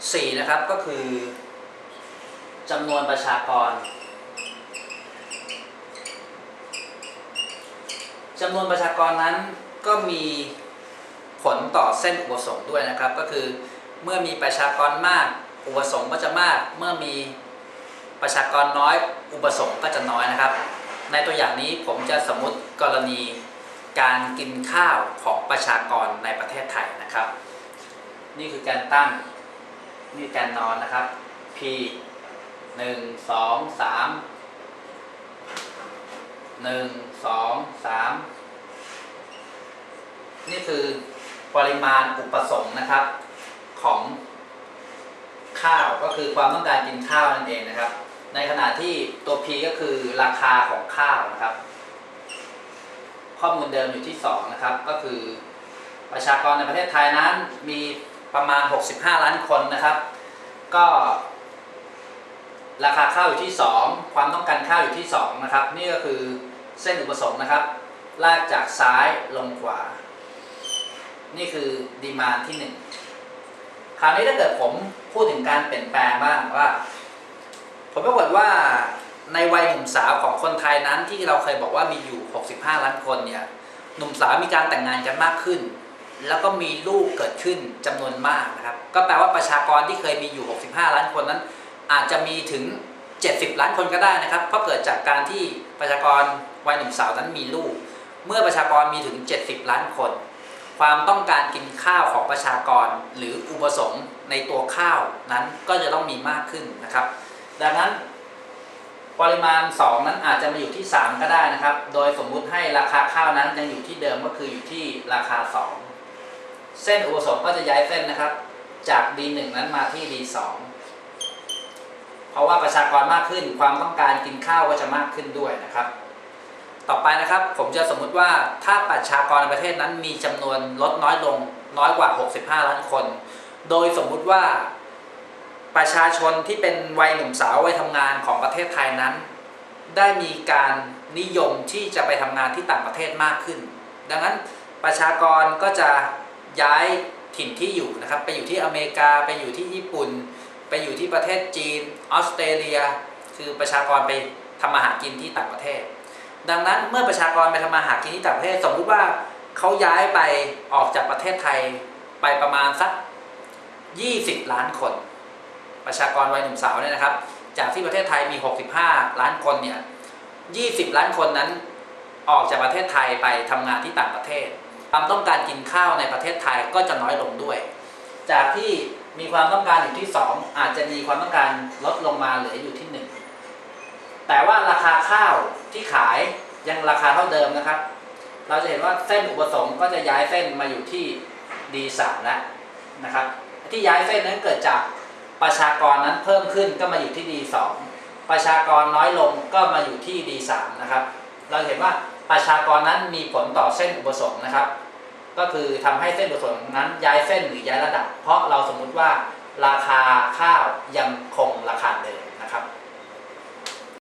4นะครับก็คือจำนวนประชากรจำนวนประชากรนั้นก็มีผลต่อเส้นอุปสงค์ด้วยนะครับ ก็คือเมื่อมีประชากรมากอุปสงค์ก็จะมาก เมื่อมีประชากรน้อยอุปสงค์ก็จะน้อยนะครับ ในตัวอย่างนี้ผมจะสมมติกรณีการกินข้าวของประชากรในประเทศไทยนะครับ นี่คือการตั้ง นี่การนอนนะครับ p หนึ่งสองสามหนึ่งสองสามนี่คือปริมาณอุปสงค์นะครับของข้าวก็คือความต้องการกินข้าวนั่นเองนะครับ ในขณะที่ตัว P ก็คือราคาของข้าวนะครับ ข้อมูลเดิมอยู่ที่ 2 นะครับ ก็คือประชากรในประเทศไทยนั้นมีประมาณ 65 ล้านคนนะครับ ก็ ราคาข้าวอยู่ที่ 2 ความต้องการข้าวอยู่ที่ 2 นะครับ นี่ก็คือเส้นอุปสงค์นะครับ ลากจากซ้ายลงขวา นี่คือดีมานที่ 1 คราวนี้ถ้าเกิดผมพูดถึงการเปลี่ยนแปลงบ้างว่า ผมปรากฏว่าในวัยหนุ่มสาวของคนไทยนั้นที่เราเคยบอกว่ามีอยู่ 65 ล้านคนเนี่ยหนุ่มสาวมีการแต่งงานกันมากขึ้น แล้วก็มีลูกเกิดขึ้นจำนวนมากนะครับ ก็แปลว่าประชากรที่เคยมีอยู่ 65 ล้านคนนั้น อาจจะมีถึง 70 ล้านคนก็ได้นะครับ เพราะเกิดจากการที่ประชากรวัยหนุ่มสาวนั้นมีลูก เมื่อประชากรมีถึง 70 ล้านคน ความต้องการกินข้าวของประชากรหรืออุปสงค์ในตัวข้าวนั้นก็จะต้องมีมากขึ้นนะครับ ดังนั้นปริมาณ 2 นั้นอาจจะมาอยู่ที่ 3 ก็ได้นะครับ โดยสมมุติให้ราคาข้าวนั้นยังอยู่ที่เดิมก็คืออยู่ที่ราคา 2 เส้นอุปสงค์ก็จะย้ายเส้นนะครับ จาก D1 นั้นมาที่ D2 เพราะว่าประชากรมากขึ้นความต้องการกินข้าวก็จะมากขึ้นด้วยนะครับ ต่อไปนะครับผมจะสมมุติว่าถ้าประชากรในประเทศนั้นมีจำนวนลดน้อยลงน้อยกว่า 65 ล้านคน โดยสมมุติว่าประชาชนที่เป็นวัยหนุ่มสาววัยทำงานของประเทศไทยนั้น ได้มีการนิยมที่จะไปทำงานที่ต่างประเทศมากขึ้น ดังนั้นประชากรก็จะ ย้ายถิ่นที่อยู่นะครับ ไปอยู่ที่อเมริกา ไปอยู่ที่ญี่ปุ่น ไปอยู่ที่ประเทศจีน ออสเตรเลีย คือประชากรไปทำมาหากินที่ต่างประเทศ ดังนั้นเมื่อประชากรไปทำมาหากินที่ต่างประเทศ สมมุติว่าเขาย้ายไปออกจากประเทศไทยไปประมาณสัก 20 ล้านคน ประชากรวัยหนุ่มสาวเนี่ยนะครับ จากที่ประเทศไทยมี 65 ล้านคนเนี่ย 20 ล้านคนนั้นออกจากประเทศไทยไปทำงานที่ต่างประเทศ ความต้องการกินข้าวในประเทศไทยก็จะน้อยลงด้วย จากที่มีความต้องการอยู่ที่ 2 อาจจะมีความต้องการลดลงมาเหลืออยู่ที่ 1 แต่ว่าราคาข้าวที่ขายยังราคาเท่าเดิมนะครับ เราจะเห็นว่าเส้นอุปสงค์ก็จะย้ายเส้นมาอยู่ที่ D3 แล้วนะครับ ที่ย้ายเส้นนั้นเกิดจากประชากรนั้นเพิ่มขึ้นก็มาอยู่ที่ D2 ประชากรน้อยลงก็มาอยู่ที่ D3 นะครับ เราเห็นว่าประชากรนั้นมีผลต่อเส้นอุปสงค์นะครับ ก็คือทำให้เส้นอุปสงค์นั้นย้ายเส้นหรือย้ายระดับ เพราะเราสมมุติว่าราคาข้าวยังคงราคาเดิม